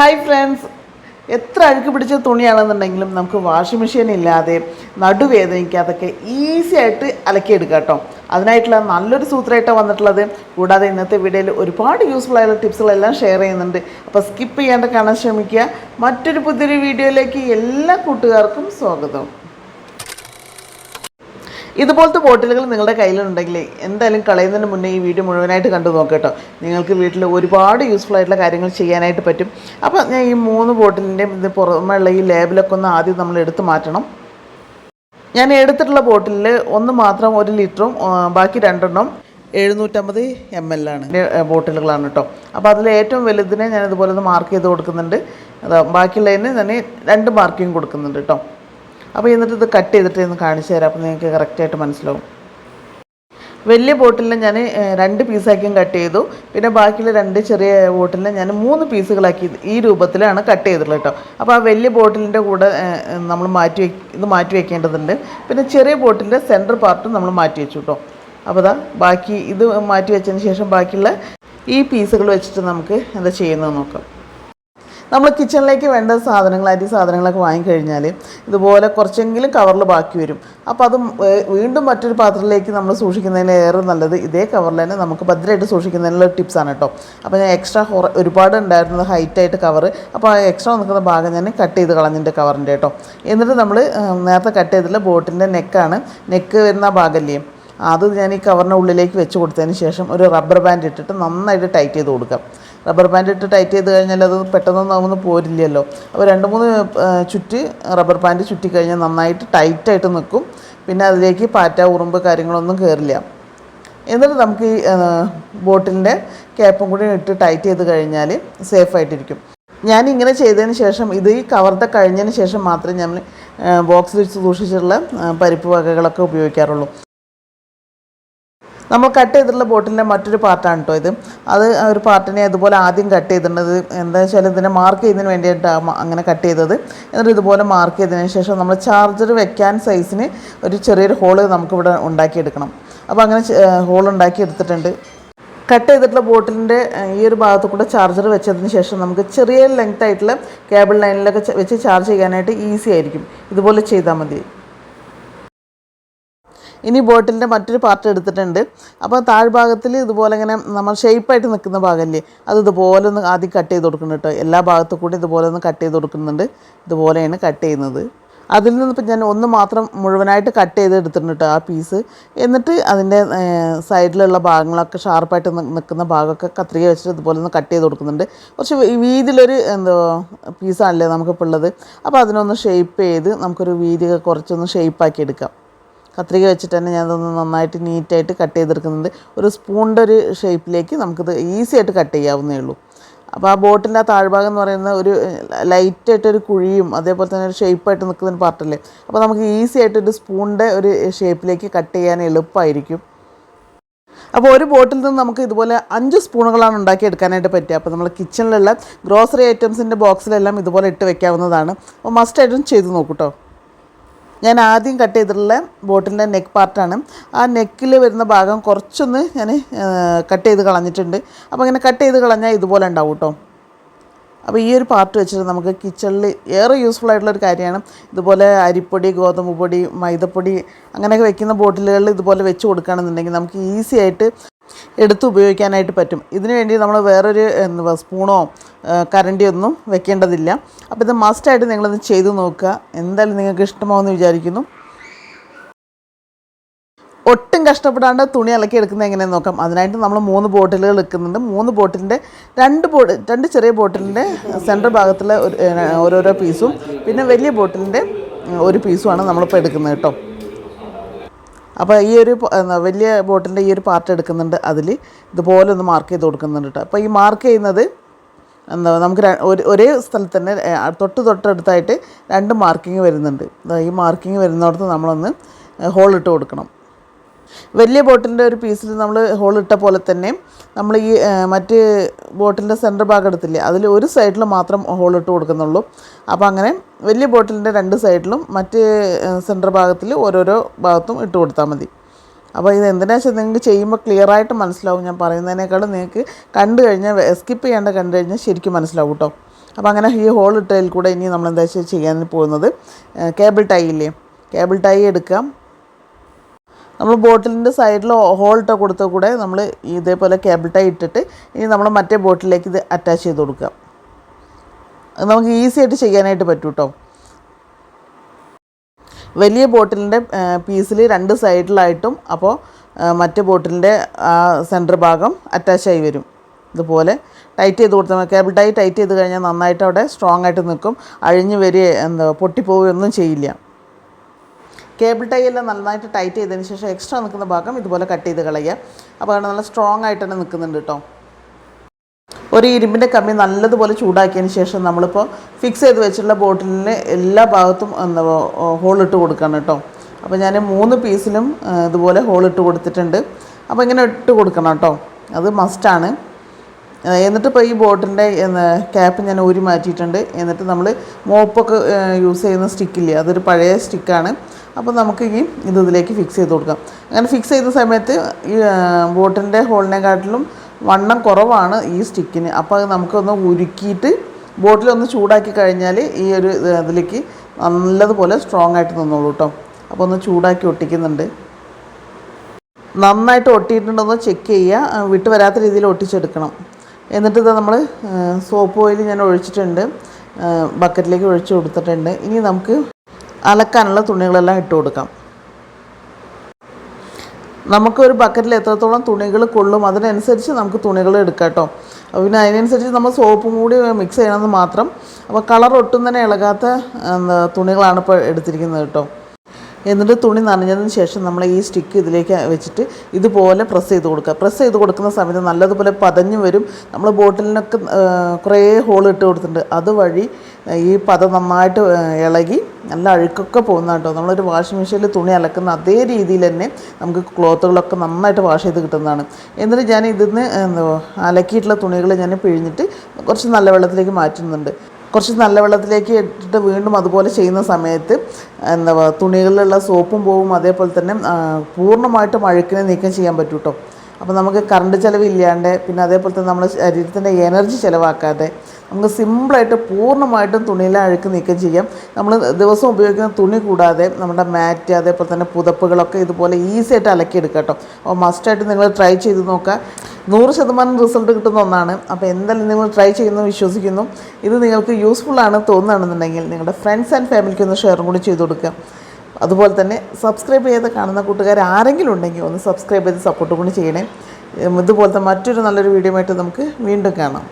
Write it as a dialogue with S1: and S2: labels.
S1: Hi friends എത്ര അഴുക്ക് പിടിച്ച തുണിയാണെന്നുണ്ടെങ്കിലും നമുക്ക് വാഷിംഗ് മെഷീൻ ഇല്ലാതെ നടുവേദനിക്കാതൊക്കെ ഈസി ആയിട്ട് അലക്കിയെടുക്കാം കേട്ടോ. അതിനായിട്ടുള്ള നല്ലൊരു സൂത്രമായിട്ടാണ് വന്നിട്ടുള്ളത്. കൂടാതെ ഇന്നത്തെ വീഡിയോയിൽ ഒരുപാട് യൂസ്ഫുൾ ആയുള്ള ടിപ്സുകളെല്ലാം ഷെയർ ചെയ്യുന്നുണ്ട്. അപ്പോൾ സ്കിപ്പ് ചെയ്യാണ്ട് കാണാൻ ശ്രമിക്കുക. മറ്റൊരു പുതിയൊരു വീഡിയോയിലേക്ക് എല്ലാ കൂട്ടുകാർക്കും സ്വാഗതം. ഇതുപോലത്തെ ബോട്ടിലുകൾ നിങ്ങളുടെ കയ്യിലുണ്ടെങ്കിൽ എന്തായാലും കളയുന്നതിന് മുന്നേ ഈ വീഡിയോ മുഴുവനായിട്ട് കണ്ടു നോക്കട്ടോ നിങ്ങൾക്ക് വീട്ടിൽ ഒരുപാട് യൂസ്ഫുൾ ആയിട്ടുള്ള കാര്യങ്ങൾ ചെയ്യാനായിട്ട് പറ്റും. അപ്പോൾ ഞാൻ ഈ മൂന്ന് ബോട്ടിലിന്റെയും ഇത് പുറമെയുള്ള ഈ ലേബിലൊക്കെ ഒന്ന് ആദ്യം നമ്മൾ എടുത്തു മാറ്റണം. ഞാൻ എടുത്തിട്ടുള്ള ബോട്ടിലിൽ ഒന്ന് മാത്രം ഒരു ലിറ്ററും ബാക്കി രണ്ടെണ്ണം എഴുന്നൂറ്റമ്പത് എം എൽ ആണ്. ബോട്ടിലുകളാണ് കേട്ടോ. അപ്പോൾ അതിൽ ഏറ്റവും വലുതിനെ ഞാൻ ഇതുപോലെ ഒന്ന് മാർക്ക് ചെയ്ത് കൊടുക്കുന്നുണ്ട്. ബാക്കിയുള്ളതിന് ഞാൻ രണ്ട് മാർക്കിങ് കൊടുക്കുന്നുണ്ട് കേട്ടോ. അപ്പോൾ എന്നിട്ട് ഇത് കട്ട് ചെയ്തിട്ട് ഒന്ന് കാണിച്ചു തരാം. അപ്പോൾ നിങ്ങൾക്ക് കറക്റ്റായിട്ട് മനസ്സിലാവും. വലിയ ബോട്ടിലിൽ ഞാൻ രണ്ട് പീസാക്കിയും കട്ട് ചെയ്തു. പിന്നെ ബാക്കിയുള്ള രണ്ട് ചെറിയ ബോട്ടിലിൽ ഞാൻ മൂന്ന് പീസുകളാക്കി ഈ രൂപത്തിലാണ് കട്ട് ചെയ്തിട്ടുള്ളത് കേട്ടോ. അപ്പോൾ ആ വലിയ ബോട്ടിലിന്റെ കൂടെ നമ്മൾ മാറ്റി ഇത് മാറ്റി വയ്ക്കേണ്ടതുണ്ട് പിന്നെ ചെറിയ ബോട്ടിലിന്റെ സെന്റർ പാർട്ടും നമ്മൾ മാറ്റി വെച്ചു കേട്ടോ. അപ്പോൾ അതാ ബാക്കി ഇത് മാറ്റി വെച്ചതിന് ശേഷം ബാക്കിയുള്ള ഈ പീസുകൾ വെച്ചിട്ട് നമുക്ക് എന്താ ചെയ്യുന്നത് നോക്കാം. നമ്മൾ കിച്ചണിലേക്ക് വേണ്ട സാധനങ്ങൾ അരി സാധനങ്ങളൊക്കെ വാങ്ങിക്കഴിഞ്ഞാൽ ഇതുപോലെ കുറച്ചെങ്കിലും കവറിൽ ബാക്കി വരും. അപ്പോൾ അത് വീണ്ടും മറ്റൊരു പാത്രത്തിലേക്ക് നമ്മൾ സൂക്ഷിക്കുന്നതിന് ഏറെ നല്ലത് ഇതേ കവറിൽ തന്നെ നമുക്ക് ഭദ്രമായിട്ട് സൂക്ഷിക്കുന്നതിനുള്ള ടിപ്സാണ് കേട്ടോ അപ്പോൾ ഞാൻ എക്സ്ട്രാ ഒരുപാട് ഉണ്ടായിരുന്നത് ഹൈറ്റായിട്ട് കവർ അപ്പോൾ ആ എക്സ്ട്രാ നിൽക്കുന്ന ഭാഗം ഞാൻ കട്ട് ചെയ്ത് കളഞ്ഞിട്ട് കവറിന്റെ കേട്ടോ എന്നിട്ട് നമ്മൾ നേരത്തെ കട്ട് ചെയ്തിട്ടുള്ള ബോട്ടിന്റെ നെക്കാണ് നെക്ക് വരുന്ന ഭാഗമല്ലേ അത് ഞാൻ ഈ കവറിന്റെ ഉള്ളിലേക്ക് വെച്ച് കൊടുത്തതിന് ശേഷം ഒരു റബ്ബർ ബാൻഡ് ഇട്ടിട്ട് നന്നായിട്ട് ടൈറ്റ് ചെയ്ത് കൊടുക്കാം റബ്ബർ ബാൻഡ് ഇട്ട് ടൈറ്റ് ചെയ്ത് കഴിഞ്ഞാൽ അത് പെട്ടെന്നൊന്നും ആവുന്ന പോരില്ലല്ലോ. അപ്പോൾ രണ്ട് മൂന്ന് ചുറ്റി റബ്ബർ ബാൻഡ് ചുറ്റി കഴിഞ്ഞാൽ നന്നായിട്ട് ടൈറ്റായിട്ട് നിൽക്കും. പിന്നെ അതിലേക്ക് പാറ്റ ഉറുമ്പ് കാര്യങ്ങളൊന്നും കയറില്ല എന്നിട്ട് നമുക്ക് ഈ ബോട്ടിലിന്റെ ക്യാപ്പും കൂടി ഇട്ട് ടൈറ്റ് ചെയ്ത് കഴിഞ്ഞാൽ സേഫ് സേഫായിട്ടിരിക്കും ഞാൻ ഇങ്ങനെ ചെയ്തതിന് ശേഷം ഇത് ഈ കവർത്ത കഴിഞ്ഞതിന് ശേഷം മാത്രമേ ഞാൻ ബോക്സ് വെച്ച് സൂക്ഷിച്ചിട്ടുള്ള പരിപ്പ് വകകളൊക്കെ ഉപയോഗിക്കാറുള്ളൂ. നമ്മൾ കട്ട് ചെയ്തിട്ടുള്ള ബോട്ടിലിന്റെ മറ്റൊരു പാർട്ടാണ് കേട്ടോ ഇത്. അത് ഒരു പാർട്ടിനെ അതുപോലെ ആദ്യം കട്ട് ചെയ്തിട്ടുണ്ട് എന്താ വെച്ചാൽ ഇതിനെ മാർക്ക് ചെയ്തതിന് വേണ്ടിയിട്ടാണ് അങ്ങനെ കട്ട് ചെയ്തത്. എന്നിട്ട് ഇതുപോലെ മാർക്ക് ചെയ്തതിന് ശേഷം നമ്മൾ ചാർജർ വെക്കാൻ സൈസിന് ഒരു ചെറിയൊരു ഹോൾ നമുക്കിവിടെ ഉണ്ടാക്കിയെടുക്കണം. അപ്പോൾ അങ്ങനെ ഹോൾ ഉണ്ടാക്കി എടുത്തിട്ടുണ്ട്. കട്ട് ചെയ്തിട്ടുള്ള ബോട്ടിലിന്റെ ഈ ഒരു ഭാഗത്ത് കൂടെ ചാർജർ വെച്ചതിന് ശേഷം നമുക്ക് ചെറിയ ലെങ്ത് ആയിട്ടുള്ള കേബിൾ ലൈനിലൊക്കെ വെച്ച് ചാർജ് ചെയ്യാനായിട്ട് ഈസി ആയിരിക്കും. ഇതുപോലെ ചെയ്താൽ മതി. ഇനി ബോട്ടിലിന്റെ മറ്റൊരു പാർട്ട് എടുത്തിട്ടുണ്ട്. അപ്പോൾ താഴ്ഭാഗത്തിൽ ഇതുപോലെ ഇങ്ങനെ നമ്മൾ ഷേപ്പായിട്ട് നിൽക്കുന്ന ഭാഗമല്ലേ അത് ഇതുപോലെ ഒന്ന് ആദ്യം കട്ട് ചെയ്ത് കൊടുക്കുന്നുണ്ട് കേട്ടോ. എല്ലാ ഭാഗത്തു കൂടി ഇതുപോലെ ഒന്ന് കട്ട് ചെയ്ത് കൊടുക്കുന്നുണ്ട്. ഇതുപോലെയാണ് കട്ട് ചെയ്യുന്നത്. അതിൽ നിന്ന് ഇപ്പം ഞാൻ ഒന്ന് മാത്രം മുഴുവനായിട്ട് കട്ട് ചെയ്ത് എടുത്തിട്ടുണ്ട് കേട്ടോ ആ പീസ്. എന്നിട്ട് അതിന്റെ സൈഡിലുള്ള ഭാഗങ്ങളൊക്കെ ഷാർപ്പായിട്ട് നിൽക്കുന്ന ഭാഗമൊക്കെ കത്രിക വെച്ചിട്ട് ഇതുപോലെ ഒന്ന് കട്ട് ചെയ്ത് കൊടുക്കുന്നുണ്ട്. കുറച്ച് വീതിയിലൊരു എന്തോ പീസാണല്ലേ നമുക്കിപ്പോൾ ഉള്ളത്. അപ്പോൾ അതിനൊന്ന് ഷേപ്പ് ചെയ്ത് നമുക്കൊരു വീതിയൊക്കെ കുറച്ചൊന്ന് ഷേപ്പാക്കി എടുക്കാം. കത്രിക വെച്ചിട്ട് തന്നെ ഞാനതൊന്ന് നന്നായിട്ട് നീറ്റായിട്ട് കട്ട് ചെയ്തെടുക്കുന്നുണ്ട്. ഒരു സ്പൂണിന്റെ ഒരു ഷേപ്പിലേക്ക് നമുക്കിത് ഈസി ആയിട്ട് കട്ട് ചെയ്യാവുന്നേ ഉള്ളൂ. അപ്പോൾ ആ ബോട്ടിന്റെ ആ താഴ്ഭാഗം എന്ന് പറയുന്ന ഒരു ലൈറ്റായിട്ടൊരു കുഴിയും അതേപോലെ തന്നെ ഒരു ഷേപ്പായിട്ട് നിൽക്കുന്ന പാർട്ടല്ലേ? അപ്പോൾ നമുക്ക് ഈസി ആയിട്ട് ഒരു സ്പൂണിന്റെ ഒരു ഷേപ്പിലേക്ക് കട്ട് ചെയ്യാൻ എളുപ്പമായിരിക്കും. അപ്പോൾ ഒരു ബോട്ടിൽ നിന്ന് നമുക്ക് ഇതുപോലെ അഞ്ച് സ്പൂണുകളാണ് ഉണ്ടാക്കി എടുക്കാനായിട്ട് പറ്റുക. അപ്പോൾ നമ്മൾ കിച്ചണിലുള്ള ഗ്രോസറി ഐറ്റംസിന്റെ ബോക്സിലെല്ലാം ഇതുപോലെ ഇട്ട് വെക്കാവുന്നതാണ്. അപ്പോൾ മസ്റ്റായിട്ടും ചെയ്ത് നോക്കൂട്ടോ ഞാൻ ആദ്യം കട്ട് ചെയ്തിട്ടുള്ള ബോട്ടിന്റെ നെക്ക് പാർട്ടാണ് ആ നെക്കിൽ വരുന്ന ഭാഗം കുറച്ചൊന്ന് ഞാൻ കട്ട് ചെയ്ത് കളഞ്ഞിട്ടുണ്ട്. അപ്പോൾ ഇങ്ങനെ കട്ട് ചെയ്ത് കളഞ്ഞാൽ ഇതുപോലെ ഉണ്ടാവും കേട്ടോ അപ്പോൾ ഈ ഒരു പാർട്ട് വെച്ചിട്ട് നമുക്ക് കിച്ചണിൽ ഏറെ യൂസ്ഫുൾ ആയിട്ടുള്ള ഒരു കാര്യമാണ്. ഇതുപോലെ അരിപ്പൊടി ഗോതമ്പ് പൊടി മൈദപ്പൊടി അങ്ങനെയൊക്കെ വെക്കുന്ന ബോട്ടിലുകളിൽ ഇതുപോലെ വെച്ച് കൊടുക്കുകയാണെന്നുണ്ടെങ്കിൽ നമുക്ക് ഈസി ആയിട്ട് എടുത്ത് ഉപയോഗിക്കാനായിട്ട് പറ്റും. ഇതിനു വേണ്ടി നമ്മൾ വേറൊരു എന്താ സ്പൂണോ കരണ്ടിയോ ഒന്നും വെക്കേണ്ടതില്ല. അപ്പോൾ ഇത് മസ്റ്റായിട്ട് നിങ്ങളത് ചെയ്ത് നോക്കുക. എന്തായാലും നിങ്ങൾക്ക് ഇഷ്ടമാവുമെന്ന് വിചാരിക്കുന്നു. ഒട്ടും കഷ്ടപ്പെടാണ്ട് തുണി അലക്കി എടുക്കുന്നത് എങ്ങനെയെന്ന് നോക്കാം. അതിനായിട്ട് നമ്മൾ മൂന്ന് ബോട്ടിലുകൾ എടുക്കുന്നുണ്ട് മൂന്ന് ബോട്ടിലിന്റെ രണ്ട് ബോട്ട് രണ്ട് ചെറിയ ബോട്ടിലിന്റെ സെന്റർ ഭാഗത്തുള്ള ഓരോരോ പീസും പിന്നെ വലിയ ബോട്ടിലിന്റെ ഒരു പീസുമാണ് നമ്മളിപ്പോൾ എടുക്കുന്നത് കേട്ടോ. അപ്പോൾ ഈ ഒരു വലിയ ബോട്ടിലിന്റെ ഈ ഒരു പാർട്ട് എടുക്കുന്നുണ്ട്. അതിൽ ഇതുപോലെ ഒന്ന് മാർക്ക് ചെയ്ത് കൊടുക്കുന്നുണ്ട് കേട്ടോ. അപ്പോൾ ഈ മാർക്ക് ചെയ്യുന്നത് എന്താ നമുക്ക് ഒരേ സ്ഥലത്ത് തന്നെ തൊട്ട് തൊട്ടടുത്തായിട്ട് രണ്ട് മാർക്കിങ് വരുന്നുണ്ട്. ഈ മാർക്കിങ് വരുന്നിടത്ത് നമ്മളൊന്ന് ഹോൾ ഇട്ട് കൊടുക്കണം. വലിയ ബോട്ടിലിന്റെ ഒരു പീസിൽ നമ്മൾ ഹോൾ ഇട്ട പോലെ തന്നെ നമ്മൾ ഈ മറ്റ് ബോട്ടിലിന്റെ സെന്റർ ഭാഗം എടുത്തില്ലേ അതിൽ ഒരു സൈഡിൽ മാത്രം ഹോൾ ഇട്ട് കൊടുക്കുന്നുള്ളൂ. അപ്പോൾ അങ്ങനെ വലിയ ബോട്ടിലിന്റെ രണ്ട് സൈഡിലും മറ്റ് സെന്റർ ഭാഗത്തിൽ ഓരോരോ ഭാഗത്തും ഇട്ട് കൊടുത്താൽ മതി. അപ്പോൾ ഇത് എന്തിനാ വെച്ചാൽ നിങ്ങൾക്ക് ചെയ്യുമ്പോൾ ക്ലിയർ ആയിട്ട് മനസ്സിലാവും. ഞാൻ പറയുന്നതിനേക്കാളും നിങ്ങൾക്ക് കണ്ടു കഴിഞ്ഞാൽ സ്കിപ്പ് ചെയ്യാണ്ട് കണ്ടു കഴിഞ്ഞാൽ ശരിക്കും മനസ്സിലാവും കേട്ടോ അപ്പോൾ അങ്ങനെ ഈ ഹോൾ ഇട്ടതിൽ കൂടെ ഇനി നമ്മൾ എന്താ വെച്ചാൽ ചെയ്യാൻ പോകുന്നത്? കേബിൾ ടൈ ഇല്ലേ? കേബിൾ ടൈ എടുക്കാം നമ്മൾ ബോട്ടിലിന്റെ സൈഡിൽ ഹോൾ ഇട്ട കൊടുത്ത കൂടെ നമ്മൾ ഇതേപോലെ കേബിൾ ടൈ ഇട്ടിട്ട് ഇനി നമ്മൾ മറ്റേ ബോട്ടിലേക്ക് ഇത് അറ്റാച്ച് ചെയ്ത് കൊടുക്കാം നമുക്ക് ഈസി ആയിട്ട് ചെയ്യാനായിട്ട് പറ്റും കേട്ടോ വലിയ ബോട്ടിലിന്റെ പീസിൽ രണ്ട് സൈഡിലായിട്ടും അപ്പോൾ മറ്റു ബോട്ടിലിന്റെ ആ സെന്റർ ഭാഗം അറ്റാച്ചായി വരും. ഇതുപോലെ ടൈറ്റ് ചെയ്ത് കൊടുത്താൽ. കേബിൾ ടൈ ടൈറ്റ് ചെയ്ത് കഴിഞ്ഞാൽ നന്നായിട്ട് അവിടെ സ്ട്രോങ് ആയിട്ട് നിൽക്കും. അഴിഞ്ഞ് വരിക എന്താ പൊട്ടിപ്പോവുകയൊന്നും ചെയ്യില്ല. കേബിൾ ടൈ എല്ലാം നന്നായിട്ട് ടൈറ്റ് ചെയ്തതിന് ശേഷം എക്സ്ട്രാ നിൽക്കുന്ന ഭാഗം ഇതുപോലെ കട്ട് ചെയ്ത് കളയുക. അപ്പോൾ അവിടെ നല്ല സ്ട്രോങ് ആയിട്ട് തന്നെ നിൽക്കുന്നുണ്ട് കേട്ടോ ഒരു ഇരുമ്പിന്റെ കമ്മി നല്ലതുപോലെ ചൂടാക്കിയതിന് ശേഷം നമ്മളിപ്പോൾ ഫിക്സ് ചെയ്ത് വെച്ചിട്ടുള്ള ബോട്ടിലിന് എല്ലാ ഭാഗത്തും എന്താ ഹോളിട്ട് കൊടുക്കണം കേട്ടോ. അപ്പോൾ ഞാൻ മൂന്ന് പീസിലും ഇതുപോലെ ഹോളിട്ട് കൊടുത്തിട്ടുണ്ട്. അപ്പോൾ ഇങ്ങനെ ഇട്ട് കൊടുക്കണം കേട്ടോ. അത് മസ്റ്റാണ് എന്നിട്ട് ഇപ്പോൾ ഈ ബോട്ടിന്റെ ക്യാപ്പ് ഞാൻ ഊരി മാറ്റിയിട്ടുണ്ട്. എന്നിട്ട് നമ്മൾ മോപ്പൊക്കെ യൂസ് ചെയ്യുന്ന സ്റ്റിക്കില്ലേ അതൊരു പഴയ സ്റ്റിക്കാണ് അപ്പോൾ നമുക്ക് ഈ ഇത് ഇതിലേക്ക് ഫിക്സ് ചെയ്ത് കൊടുക്കാം. അങ്ങനെ ഫിക്സ് ചെയ്ത സമയത്ത് ഈ ബോട്ടിന്റെ ഹോളിനെക്കാട്ടിലും വണ്ണം കുറവാണ് ഈ സ്റ്റിക്കിന്. അപ്പോൾ നമുക്കൊന്ന് ഉരുക്കിയിട്ട് ബോട്ടിലൊന്ന് ചൂടാക്കി കഴിഞ്ഞാൽ ഈ ഒരു ഇതിലേക്ക് നല്ലതുപോലെ സ്ട്രോങ് ആയിട്ട് നിന്നോളൂ കേട്ടോ അപ്പോൾ ഒന്ന് ചൂടാക്കി ഒട്ടിക്കുന്നുണ്ട്. നന്നായിട്ട് ഒട്ടിയിട്ടുണ്ടോന്ന് ചെക്ക് ചെയ്യുക വിട്ട് വരാത്ത രീതിയിൽ ഒട്ടിച്ചെടുക്കണം. എന്നിട്ട് ഇത് നമ്മൾ സോപ്പ് ഓയിൽ ഞാൻ ഒഴിച്ചിട്ടുണ്ട്. ബക്കറ്റിലേക്ക് ഒഴിച്ച് കൊടുത്തിട്ടുണ്ട്. ഇനി നമുക്ക് അലക്കാനുള്ള തുണികളെല്ലാം ഇട്ട് കൊടുക്കാം. നമുക്കൊരു ബക്കറ്റിൽ എത്രത്തോളം തുണികൾ കൊള്ളും അതിനനുസരിച്ച് നമുക്ക് തുണികൾ എടുക്കാം കേട്ടോ. പിന്നെ അതിനനുസരിച്ച് നമ്മൾ സോപ്പും കൂടി മിക്സ് ചെയ്യണമെന്ന് മാത്രം. അപ്പോൾ കളർ ഒട്ടും തന്നെ ഇളകാത്ത തുണികളാണ് ഇപ്പോൾ എടുത്തിരിക്കുന്നത് കേട്ടോ. എന്നിട്ട് തുണി നനഞ്ഞതിന് ശേഷം നമ്മൾ ഈ സ്റ്റിക്ക് ഇതിലേക്ക് വെച്ചിട്ട് ഇതുപോലെ പ്രസ് ചെയ്ത് കൊടുക്കുക. പ്രസ് ചെയ്ത് കൊടുക്കുന്ന സമയത്ത് നല്ലതുപോലെ പതഞ്ഞു വരും. നമ്മൾ ബോട്ടിലിനൊക്കെ കുറേ ഹോൾ ഇട്ട് കൊടുത്തിട്ടുണ്ട്. അതുവഴി ഈ പത നന്നായിട്ട് ഇളകി നല്ല അഴുക്കൊക്കെ പോകുന്ന കേട്ടോ. നമ്മളൊരു വാഷിംഗ് മെഷീനിൽ തുണി അലക്കുന്ന അതേ രീതിയിൽ തന്നെ നമുക്ക് ക്ലോത്തുകളൊക്കെ നന്നായിട്ട് വാഷ് ചെയ്ത് കിട്ടുന്നതാണ്. എന്നിട്ട് ഞാൻ ഇതിന്ന് എന്തോ അലക്കിയിട്ടുള്ള തുണികൾ ഞാൻ പിഴിഞ്ഞിട്ട് കുറച്ച് നല്ല വെള്ളത്തിലേക്ക് മാറ്റുന്നുണ്ട്. കുറച്ച് നല്ല വെള്ളത്തിലേക്ക് ഇട്ടിട്ട് വീണ്ടും അതുപോലെ ചെയ്യുന്ന സമയത്ത് എന്താ തുണികളിലുള്ള സോപ്പും പോവും അതേപോലെ തന്നെ പൂർണമായിട്ടും അഴുക്കിനെ നീക്കം ചെയ്യാൻ പറ്റും കേട്ടോ അപ്പോൾ നമുക്ക് കറണ്ട് ചിലവില്ലാണ്ട് പിന്നെ അതേപോലെ തന്നെ നമ്മുടെ ശരീരത്തിന്റെ എനർജി ചിലവാക്കാതെ നമുക്ക് സിമ്പിളായിട്ട് പൂർണമായിട്ടും തുണിയിലെ അഴുക്ക് നീക്കം ചെയ്യാം. നമ്മൾ ദിവസം ഉപയോഗിക്കുന്ന തുണി കൂടാതെ നമ്മുടെ മാറ്റ് അതേപോലെ തന്നെ പുതപ്പുകളൊക്കെ ഇതുപോലെ ഈസി ആയിട്ട് അലക്കിയെടുക്കാം കേട്ടോ അപ്പോൾ മസ്റ്റായിട്ട് നിങ്ങൾ ട്രൈ ചെയ്ത് നോക്കുക. നൂറ് ശതമാനം റിസൾട്ട് കിട്ടുന്ന ഒന്നാണ്. അപ്പോൾ എന്തായാലും നിങ്ങൾ ട്രൈ ചെയ്യുന്നു വിശ്വസിക്കുന്നു. ഇത് നിങ്ങൾക്ക് യൂസ്ഫുൾ ആണ് തോന്നുകയാണെന്നുണ്ടെങ്കിൽ നിങ്ങളുടെ ഫ്രണ്ട്സ് ആൻഡ് ഫാമിലിക്ക് ഒന്ന് ഷെയറും കൂടി ചെയ്ത് കൊടുക്കുക. അതുപോലെ തന്നെ സബ്സ്ക്രൈബ് ചെയ്ത് കാണുന്ന കൂട്ടുകാർ ആരെങ്കിലും ഉണ്ടെങ്കിൽ ഒന്ന് സബ്സ്ക്രൈബ് ചെയ്ത് സപ്പോർട്ട് കൂടി ചെയ്യണേ. ഇതുപോലത്തെ മറ്റൊരു നല്ലൊരു വീഡിയോ ആയിട്ട് നമുക്ക് വീണ്ടും കാണാം.